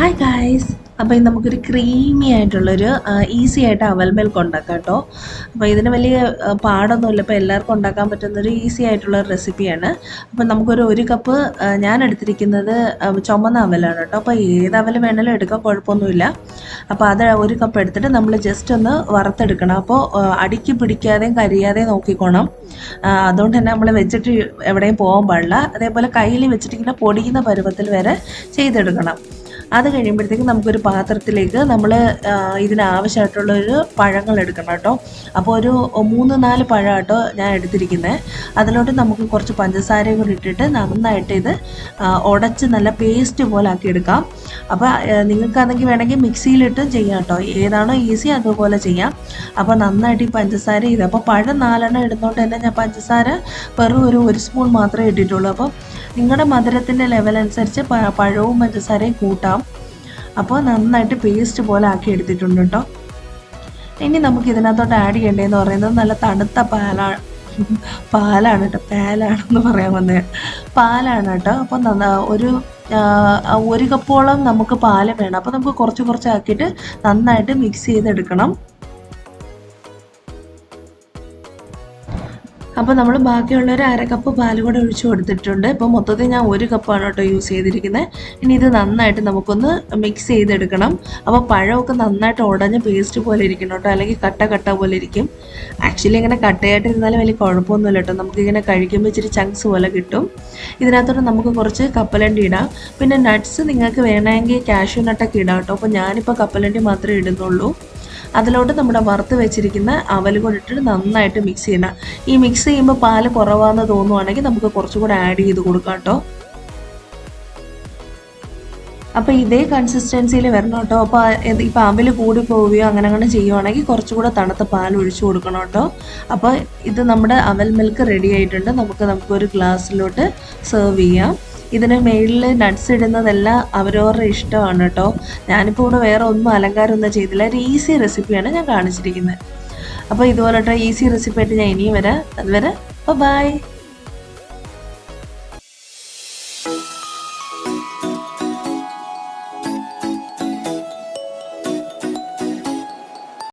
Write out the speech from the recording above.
Hi guys അപ്പോൾ ഇത് നമുക്കൊരു ക്രീമി ആയിട്ടുള്ളൊരു ഈസി ആയിട്ട് അവൽ മിൽക്ക് ഉണ്ടാക്കാം കേട്ടോ. അപ്പോൾ ഇതിന് വലിയ പാടൊന്നുമില്ല. ഇപ്പോൾ എല്ലാവർക്കും ഉണ്ടാക്കാൻ പറ്റുന്നൊരു ഈസി ആയിട്ടുള്ള റെസിപ്പിയാണ് അപ്പോൾ നമുക്കൊരു ഒരു കപ്പ് ഞാൻ എടുത്തിരിക്കുന്നത് ചുമന്ന അവലാണ് കേട്ടോ. അപ്പോൾ ഏത് അവൽ വേണമെങ്കിലും എടുക്കാം കുഴപ്പമൊന്നുമില്ല. അപ്പോൾ അത് ഒരു കപ്പ് എടുത്തിട്ട് നമ്മൾ ജസ്റ്റ് ഒന്ന് വറുത്തെടുക്കണം. അപ്പോൾ അടിക്ക് പിടിക്കാതെയും കരിയാതെയും നോക്കിക്കോണം. അതുകൊണ്ട് തന്നെ നമ്മൾ വെച്ചിട്ട് എവിടെയും പോകാൻ പാടില്ല. അതേപോലെ കയ്യിൽ വെച്ചിട്ടിങ്ങനെ പൊടിയുന്ന പരുവത്തിൽ വരെ ചെയ്തെടുക്കണം. അത് കഴിയുമ്പോഴത്തേക്കും നമുക്കൊരു പാത്രത്തിലേക്ക് നമ്മൾ ഇതിനാവശ്യമായിട്ടുള്ളൊരു പഴങ്ങൾ എടുക്കണം കേട്ടോ. അപ്പോൾ ഒരു മൂന്ന് നാല് പഴം കേട്ടോ ഞാൻ എടുത്തിരിക്കുന്നത് അതിലോട്ട് നമുക്ക് കുറച്ച് പഞ്ചസാരയും കൂടി ഇട്ടിട്ട് നന്നായിട്ട് ഇത് ഉടച്ച് നല്ല പേസ്റ്റ് പോലെ ആക്കി എടുക്കാം. അപ്പോൾ നിങ്ങൾക്കാണെങ്കിൽ വേണമെങ്കിൽ മിക്സിയിലിട്ട് ചെയ്യാം കേട്ടോ. ഏതാണോ ഈസി അതുപോലെ ചെയ്യാം. അപ്പോൾ നന്നായിട്ട് ഈ പഞ്ചസാര ഇത് അപ്പോൾ പഴം നാലെണ്ണം ഇടുന്നതുകൊണ്ട് തന്നെ ഞാൻ പഞ്ചസാര വെറും ഒരു ഒരു സ്പൂൺ മാത്രമേ ഇട്ടിട്ടുള്ളൂ. അപ്പോൾ നിങ്ങളുടെ മധുരത്തിന്റെ ലെവൽ അനുസരിച്ച് പഴവും പഞ്ചസാരയും കൂട്ടാം. അപ്പോൾ നന്നായിട്ട് പേസ്റ്റ് പോലെ ആക്കി എടുത്തിട്ടുണ്ട് കേട്ടോ ഇനി നമുക്ക് ഇതിനകത്തോട്ട് ആഡ് ചെയ്യേണ്ടതെന്ന് പറയുന്നത് നല്ല തണുത്ത പാലാണ് പാലാണ് കേട്ടോ പാലാണെന്ന് പറയാൻ വന്നത് പാലാണ് കേട്ടോ അപ്പോൾ ഒരു ഒരു കപ്പോളം നമുക്ക് പാൽ വേണം. അപ്പോൾ നമുക്ക് കുറച്ച് കുറച്ച് ആക്കിയിട്ട് നന്നായിട്ട് മിക്സ് ചെയ്തെടുക്കണം. അപ്പോൾ നമ്മൾ ബാക്കിയുള്ള ഒരു അര കപ്പ് പാൽ കൂടെ ഒഴിച്ചു കൊടുത്തിട്ടുണ്ട്. ഇപ്പോൾ മൊത്തത്തിൽ ഞാൻ ഒരു കപ്പാണ് കേട്ടോ യൂസ് ചെയ്തിരിക്കുന്നത് ഇനി ഇത് നന്നായിട്ട് നമുക്കൊന്ന് മിക്സ് ചെയ്തെടുക്കണം. അപ്പോൾ പഴമൊക്കെ നന്നായിട്ട് ഉടഞ്ഞ് പേസ്റ്റ് പോലെ ഇരിക്കണം കേട്ടോ. അല്ലെങ്കിൽ കട്ട കട്ട പോലെ ഇരിക്കും. ആക്ച്വലി ഇങ്ങനെ കട്ടയായിട്ട് ഇരുന്നാലും വലിയ കുഴപ്പമൊന്നുമില്ല കേട്ടോ. നമുക്കിങ്ങനെ കഴിക്കുമ്പോൾ ഇച്ചിരി ചങ്ക്സ് പോലെ കിട്ടും. ഇതിനകത്തോട്ട് നമുക്ക് കുറച്ച് കപ്പലണ്ടി ഇടാം. പിന്നെ നട്ട്സ് നിങ്ങൾക്ക് വേണമെങ്കിൽ കാഷ്യൂ നട്ടൊക്കെ ഇടാം കേട്ടോ. അപ്പോൾ ഞാനിപ്പോൾ കപ്പലണ്ടി മാത്രമേ ഇടുന്നുള്ളൂ. അതിലോട്ട് നമ്മുടെ വറുത്ത് വെച്ചിരിക്കുന്ന അവൽ ഇട്ടിട്ട് നന്നായിട്ട് മിക്സ് ചെയ്യണം ഈ മിക്സ് ചെയ്യുമ്പോൾ പാൽ കുറവാണെന്ന് തോന്നുവാണെങ്കിൽ നമുക്ക് കുറച്ചും കൂടെ ആഡ് ചെയ്ത് കൊടുക്കാം കേട്ടോ. അപ്പോൾ ഇതേ കൺസിസ്റ്റൻസിയിൽ വരണം കേട്ടോ അപ്പോൾ ഈ പാമ്പിൽ കൂടി പോവുകയോ അങ്ങനെ അങ്ങനെ ചെയ്യുവാണെങ്കിൽ കുറച്ചുകൂടെ തണുത്ത പാൽ ഒഴിച്ചു കൊടുക്കണം കേട്ടോ അപ്പോൾ ഇത് നമ്മുടെ അവൽ മിൽക്ക് റെഡി ആയിട്ടുണ്ട്. നമുക്ക് നമുക്കൊരു ഗ്ലാസ്സിലോട്ട് സെർവ് ചെയ്യാം. ഇതിന് മേളിൽ നട്ട്സ് ഇടുന്നതെല്ലാം അവരവരുടെ ഇഷ്ടമാണ് കേട്ടോ. ഞാനിപ്പോൾ ഇവിടെ വേറെ ഒന്നും അലങ്കാരം ഒന്നും ചെയ്തില്ല. ഒരു ഈസി റെസിപ്പിയാണ് ഞാൻ കാണിച്ചിരിക്കുന്നത്. അപ്പോൾ ഇതുപോലെ ഈസി റെസിപ്പി ആയിട്ട് ഞാൻ ഇനിയും വരാം. അതുവരെ ബൈ